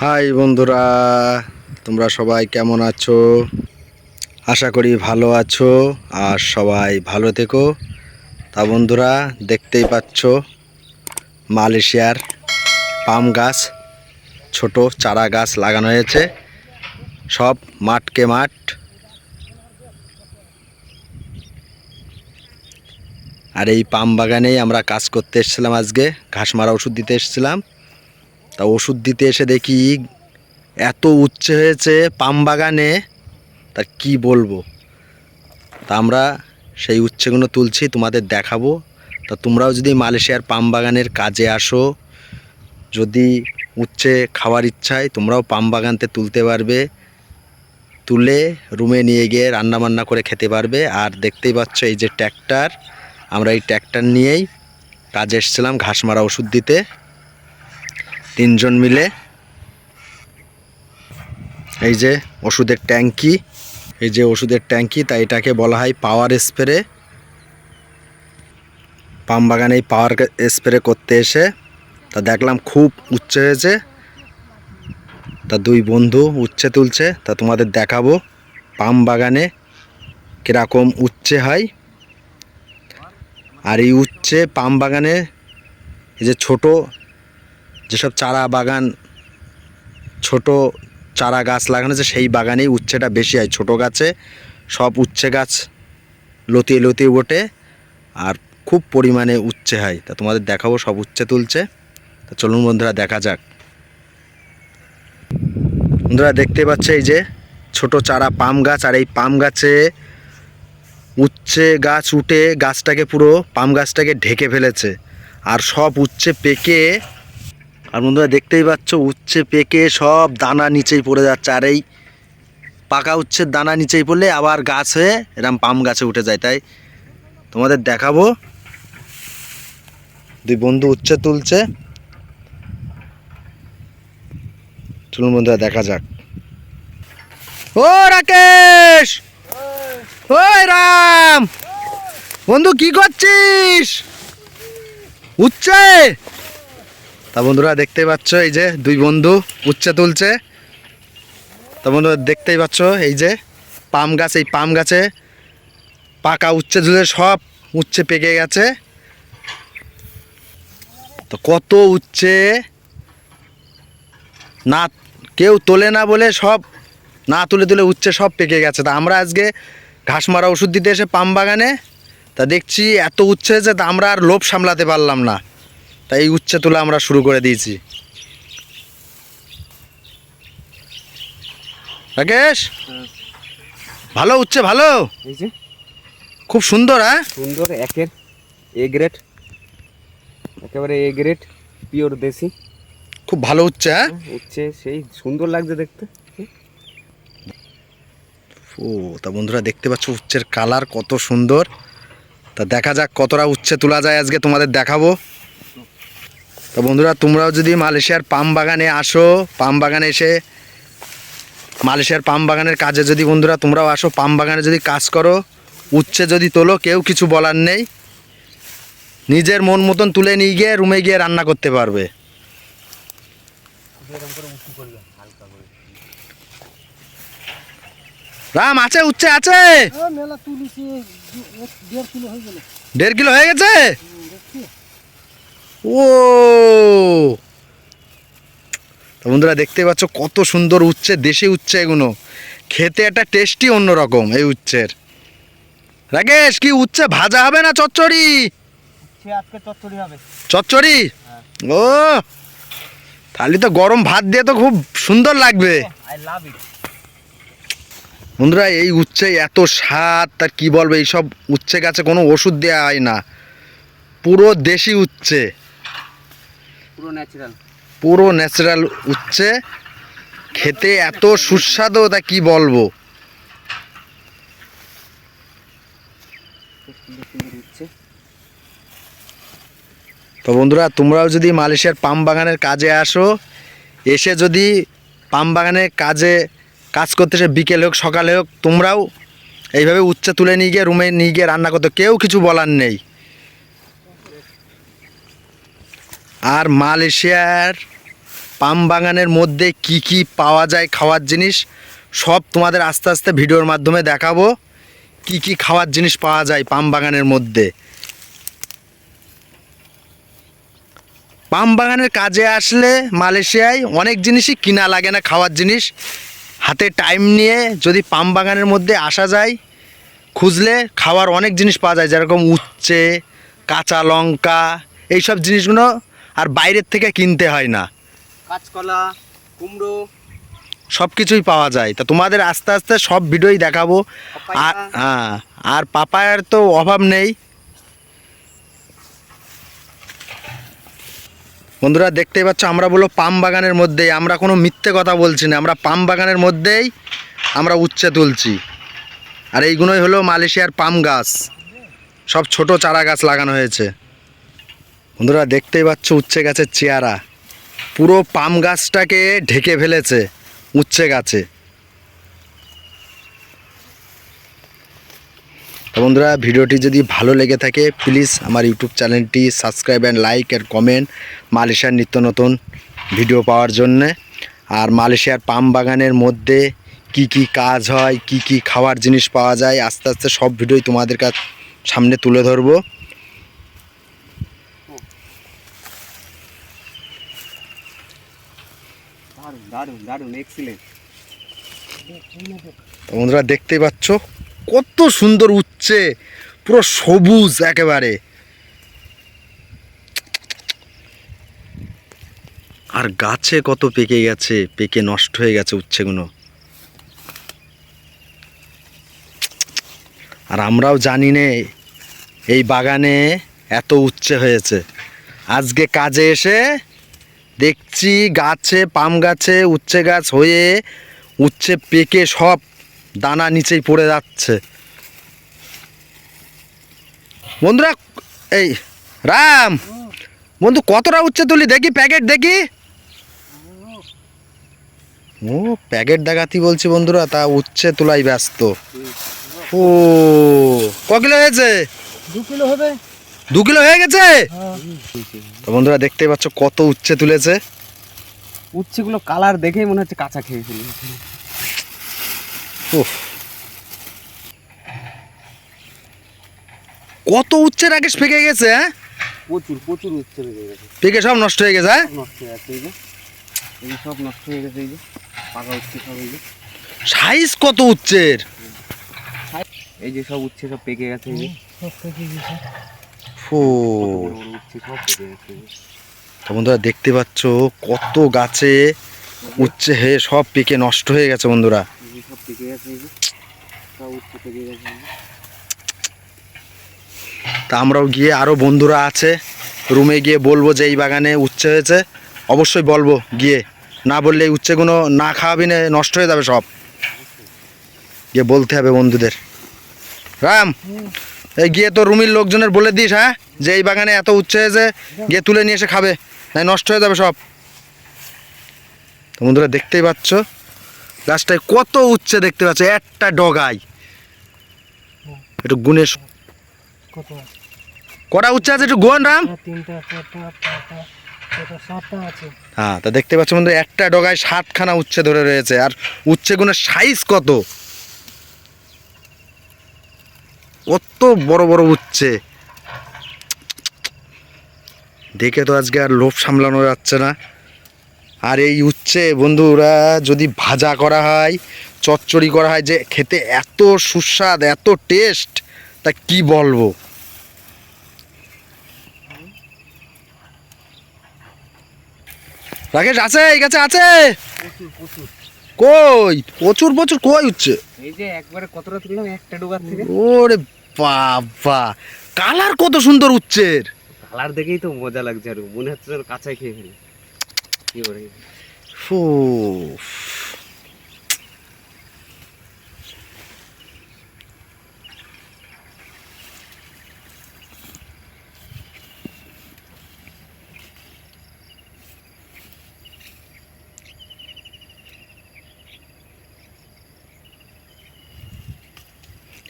High বন্ধুরা, তোমরা সবাই কেমন আছো? আশা করি ভালো আছো আর সবাই ভালো থেকো। তা বন্ধুরা, দেখতেই পাচ্ছ মালয়েশিয়ার পাম গাছ, ছোট চারা গাছ লাগানো হয়েছে। সব মাঠকে মাঠ। আর এই পাম বাগানেই আমরা কাজ করতে এসেছিলাম আজকে, ঘাস মারা ওষুধ দিতে এসেছিলাম। তা ওষুধ দিতে এসে দেখি এত উচ্ছে হয়েছে পাম বাগানে, তা কি বলব? তা আমরা সেই উচ্ছেগুলো তুলছি, তোমাদের দেখাবো। তা তোমরাও যদি মালয়েশিয়ার পাম বাগানের কাজে আসো, যদি উচ্ছে খাওয়ার ইচ্ছায় তোমরাও পাম বাগানতে তুলতে পারবে। তুলে রুমে নিয়ে গিয়ে রান্না বান্না করে খেতে পারবে। আর দেখতেই পাচ্ছ এই যে ট্র্যাক্টর, আমরা এই ট্র্যাক্টর নিয়েই কাজে এসেছিলাম ঘাস মারা ওষুধ দিতে। তিনজন মিলে। এই যে ওষুধের ট্যাঙ্কি। এই যে ওষুধের ট্যাঙ্কি, তাই এটাকে বলা হয় পাওয়ার স্প্রে। পাম বাগানে এই পাওয়ার স্প্রে করতে এসে, তা দেখলাম খুব উচ্চে হয়েছে। তা দুই বন্ধু উচ্ছে তুলছে, তা তোমাদের দেখাবো। পাম বাগানে কীরকম উচ্ছে হয়। আর এই উচ্ছে পাম বাগানে এই যে ছোট যেসব চারা বাগান, ছোট চারা গাছ লাগানো আছে, সেই বাগানেই উচ্ছেটা বেশি হয়। ছোট গাছে সব উচ্ছে গাছ লতিয়ে লতিয়ে ওঠে আর খুব পরিমাণে উচ্ছে হয়। তা তোমাদের দেখাবো, সব উচ্ছে তুলছে। তা চলুন বন্ধুরা, দেখা যাক। বন্ধুরা, দেখতে পাচ্ছে এই যে ছোট চারা পাম গাছ, আর এই পাম গাছে উচ্ছে গাছ উঠে গাছটাকে পুরো পাম গাছটাকে ঢেকে ফেলেছে। আর সব উচ্ছে পেকে আর বন্ধুরা দেখতেই পাচ্ছ, উচ্ছে পেকে সব দানা নিচেই পড়ে যাচ্ছে। আর এই পাকা উচ্ছের দানা নিচেই পড়লে আবার গাছ হয়ে এরম পাম গাছে উঠে যায়। তাই তোমাদের দেখাবো। দুই বন্ধু উচ্ছে তুলছে। চলুন বন্ধুরা, দেখা যাক। ও, রাকেশ! ওই রাম! বন্ধু, কি করছিস? উচ্ছে! তা বন্ধুরা দেখতেই পাচ্ছ এই যে দুই বন্ধু উচ্ছে তুলছে। তা বন্ধুরা দেখতেই পাচ্ছ এই যে পাম গাছ, এই পাম গাছে পাকা উচ্ছে ঝুলে সব উচ্ছে পেকে গেছে। তো কত উচ্ছে না, কেউ তোলে না বলে সব না তুলে তুলে উচ্ছে সব পেকে গেছে। তা আমরা আজকে ঘাস মারা ওষুধ দিতে এসে পাম বাগানে, তা দেখছি এত উচ্ছে যে তা আমরা আর লোভ সামলাতে পারলাম না। তাই এই উচ্ছে তোলা আমরা শুরু করে দিয়েছি। রাকেশ? ভালো উচ্ছে ভালো? এই যে। খুব সুন্দর হ্যাঁ? সুন্দর একের এ গ্রেড একেবারে এ গ্রেড পিওর দেশি। খুব ভালো উচ্ছে হ্যাঁ? উচ্ছে সেই সুন্দর লাগছে দেখতে। ও তা বন্ধুরা দেখতে পাচ্ছ উচ্ছের কালার কত সুন্দর। তা দেখা যাক কতটা উচ্ছে তোলা যায় আজকে তোমাদের দেখাবো। তো বন্ধুরা তোমরাও যদি মালয়েশিয়ার পাম বাগানে আসো পাম বাগানে এসে মালয়েশিয়ার পাম বাগানের কাজে যদি বন্ধুরা তোমরাও আসো পাম বাগানে যদি কাজ করো উচ্ছে যদি তোলো কেউ কিছু বলার নেই। নিজের মন মতন তুলে নিয়ে গিয়ে রুমে গিয়ে রান্না করতে পারবে। রাম আছে উচ্ছে আছে? দেড় কিলো হয়ে গেছে? ও তো বন্ধুরা দেখতে পাচ্ছ কত সুন্দর উচ্ছে দেশি উচ্ছে এগুলো। খেতে একটা টেস্টি অন্যরকম এই উচ্ছের। রাকেশ কি উচ্ছে ভাজা হবে না চচ্চড়ি? আজকে চচ্চড়ি হবে। চচ্চড়ি? ও তাহলে তো গরম ভাত দিয়ে তো খুব সুন্দর লাগবে। বন্ধুরা এই উচ্ছে এত স্বাদ তার কি বলব এইসব উচ্ছে গাছে কোনো ওষুধ দেওয়া হয় না। পুরো দেশি উচ্ছে। পুরো ন্যাচারাল পুরো ন্যাচারাল উচ্ছে। খেতে এত সুস্বাদু, তা কি বলব? তো বন্ধুরা, তোমরাও যদি মালয়েশিয়ার পাম বাগানের কাজে আসো, এসে যদি পাম বাগানের কাজে, কাজ করতে সে বিকেলে হোক, সকালে হোক, তোমরাও এইভাবে উচ্ছে তুলে নিয়ে গিয়ে, রুমে নিয়ে গিয়ে রান্না করতে, কেউ কিছু বলার নেই। আর মালয়েশিয়ার পাম বাগানের মধ্যে কি কি পাওয়া যায় খাওয়ার জিনিস, সব তোমাদের আস্তে আস্তে ভিডিওর মাধ্যমে দেখাবো। কি কি খাওয়ার জিনিস পাওয়া যায় পাম বাগানের মধ্যে। পাম বাগানের কাজে আসলে মালয়েশিয়ায় অনেক জিনিসই কিনা লাগে না খাওয়ার জিনিস। হাতে টাইম নিয়ে যদি পাম বাগানের মধ্যে আসা যায়, খুঁজলে খাওয়ার অনেক জিনিস পাওয়া যায়, যেরকম উচ্ছে, কাঁচা লঙ্কা, এইসব জিনিসগুলো আর বাইরের থেকে কিনতে হয় না। কাঁচকলা কুমড়ো। সব কিছুই পাওয়া যায়। তা তোমাদের আস্তে আস্তে সব ভিডিওই দেখাবো। আর হ্যাঁ আর পাপায়ার তো অভাব নেই। বন্ধুরা দেখতেই পাচ্ছ আমরা বলো পাম বাগানের মধ্যেই। আমরা কোনো মিথ্যে কথা বলছি না। আমরা পাম বাগানের মধ্যেই আমরা উচ্ছে তুলছি। আর এইগুলোই হলো মালয়েশিয়ার পাম গাছ। সব ছোট চারা গাছ লাগানো হয়েছে। বন্ধুরা দেখতেই পাচ্ছ উচ্ছে গাছের চেয়ারা। পুরো পাম গাছটাকে ঢেকে ফেলেছে উচ্ছে গাছে। তো বন্ধুরা, ভিডিওটি যদি ভালো লেগে থাকে, প্লিজ আমার ইউটিউব চ্যানেলটি subscribe and like and comment মালয়েশিয়ার নিত্য নতুন ভিডিও পাওয়ার জন্যে। আর মালয়েশিয়ার পাম বাগানের মধ্যে কি কি কাজ হয়, কি কি খাওয়ার জিনিস পাওয়া যায়, আস্তে আস্তে সব ভিডিওই তোমাদের কাছ সামনে তুলে ধরবো। বন্ধুরা, দেখতেই পাচ্ছ? কত সুন্দর উচ্ছে, পুরো সবুজ একেবারে। আর গাছে কত পেকে গেছে, পেকে নষ্ট হয়ে গেছে উচ্ছেগুলো। আর আমরাও জানি নে, এই বাগানে এত উচ্ছে হয়েছে। আজকে কাজে এসে দেখছি গাছে পাম গাছে উচ্ছে গাছ হয়ে উচ্ছে পেকে সব দানা নিচেই পড়ে যাচ্ছে। বন্ধুরা এই রাম! বন্ধু কতটা উচ্ছে তুলি দেখি প্যাকেট দেখি। ও প্যাকেট দেখাতি বলছি বন্ধুরা তা উচ্ছে তোলাই ব্যস্ত। ও ক কিলো হয়েছে? দু কিলো হবে। দু কিলো হয়ে গেছে? হ্যাঁ। তো বন্ধুরা দেখতেই পাচ্ছ কত উচ্ছে তুলেছে। উচ্ছেগুলো কালার দেখেই মনে হচ্ছে কাঁচা খেয়ে ফেলি কত উচ্ছের আগে পেকে গেছে হ্যাঁ? প্রচুর প্রচুর উচ্ছে বেরিয়ে গেছে। পেকে সব নষ্ট হয়ে গেছে হ্যাঁ? সব নষ্ট হয়ে গেছে এই যে। এই সব নষ্ট হয়ে গেছে এই যে। পাকা উচ্ছে সব এই যে। সাইজ কত উচ্ছের? এই যে সব উচ্ছে সব পেকে গেছে এই যে। সব পেকে গেছে। উচ্ছে। তো বন্ধুরা দেখতে পাচ্ছ কত গাছে উচ্ছে হয়ে সব পেকে নষ্ট হয়ে গেছে বন্ধুরা। উচ্ছে। তা আমরাও গিয়ে আরও বন্ধুরা আছে, রুমে গিয়ে বলব যে এই বাগানে উচ্ছে হয়েছে। অবশ্যই বলব গিয়ে। না বললে এই উচ্ছেগুলো না খাওয়াবি না, নষ্ট হয়ে যাবে সব। গিয়ে বলতে হবে বন্ধুদের। রাম! এই গিয়ে তো রুমির লোকজনের বলে দিস হ্যাঁ? যে এই বাগানে এত উচ্ছে হয়েছে গিয়ে তুলে নিয়ে এসে খাবে। না নষ্ট হয়ে যাবে সব। তো বন্ধুরা দেখতেই পাচ্ছ? গাছটায় কত উচ্ছে দেখতে পাচ্ছ? একটা ডগায়। একটু গুণে কটা উচ্ছে আছে একটু গোন রাম? হ্যাঁ, হ্যাঁ তা দেখতে পাচ্ছ বন্ধু একটা ডগায় সাতখানা উচ্ছে ধরে রয়েছে। আর উচ্ছে গুণের সাইজ কত? কত বড় বড় উচ্ছে। দেখে তো আজকে আর লোভ সামলানো যাচ্ছে না। আর এই উচ্ছে, বন্ধুরা, যদি ভাজা করা হয়, চচ্চড়ি করা হয়, যে খেতে এত সুস্বাদ, এত টেস্ট তা কি বলব? রাকেশ, আছে, এই কাছে আছে? কই? প্রচুর প্রচুর কই হচ্ছে? এই যে একবারে কতটা তুললাম একটা থেকে। ওরে বাবা কালার কত সুন্দর উচ্ছের কালার দেখেই তো মজা লাগছে আর মনে হচ্ছে কাঁচাই খেয়ে ফেলি। কি করে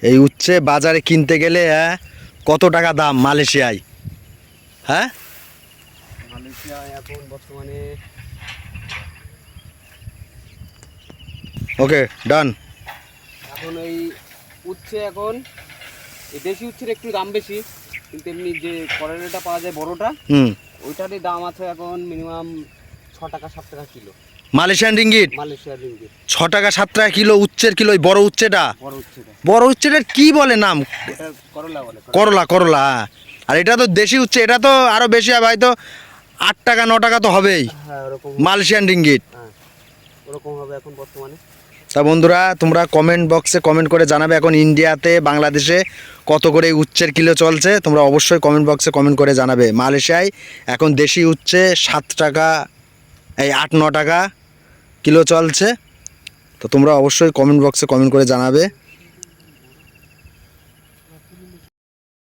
এই উচ্ছে বাজারে কিনতে গেলে হ্যাঁ কত টাকা দাম মালয়েশিয়ায়? হ্যাঁ? মালয়েশিয়ায় এখন বর্তমানে ওকে ডান। এখন এই উচ্ছে এখন দেশি উচ্ছের একটু দাম বেশি কিন্তু এমনি যে করেলাটা পাওয়া যায় বড়টা হুম। ওইটারই দাম আছে এখন মিনিমাম ছ টাকা সাত টাকা কিলো। মালয়েশিয়ান রিঙ্গিট মালয়েশিয়ার ছ টাকা সাত টাকা কিলো উচ্চের কিলো ওই বড় উচ্ছেটা? বড় উচ্ছেটা। বড় উচ্ছেটার কি বলে নাম? এটা করলা বলে করলা। করলা হ্যাঁ। আর এটা তো দেশি উচ্ছে এটা তো আরও বেশি হবে হয়তো আট টাকা ন টাকা তো হবেই। হ্যাঁ ওরকম মালয়েশিয়ান রিঙ্গিট হ্যাঁ ওরকম হবে এখন বর্তমানে। তা বন্ধুরা তোমরা কমেন্ট বক্সে কমেন্ট করে জানাবে এখন ইন্ডিয়াতে বাংলাদেশে কত করে উচ্চের কিলো চলছে। তোমরা অবশ্যই কমেন্ট বক্সে কমেন্ট করে জানাবে। মালয়েশিয়ায় এখন দেশি উচ্ছে সাত টাকা এই আট ন টাকা কিলো চলছে। তো তোমরা অবশ্যই কমেন্ট বক্সে কমেন্ট করে জানাবে।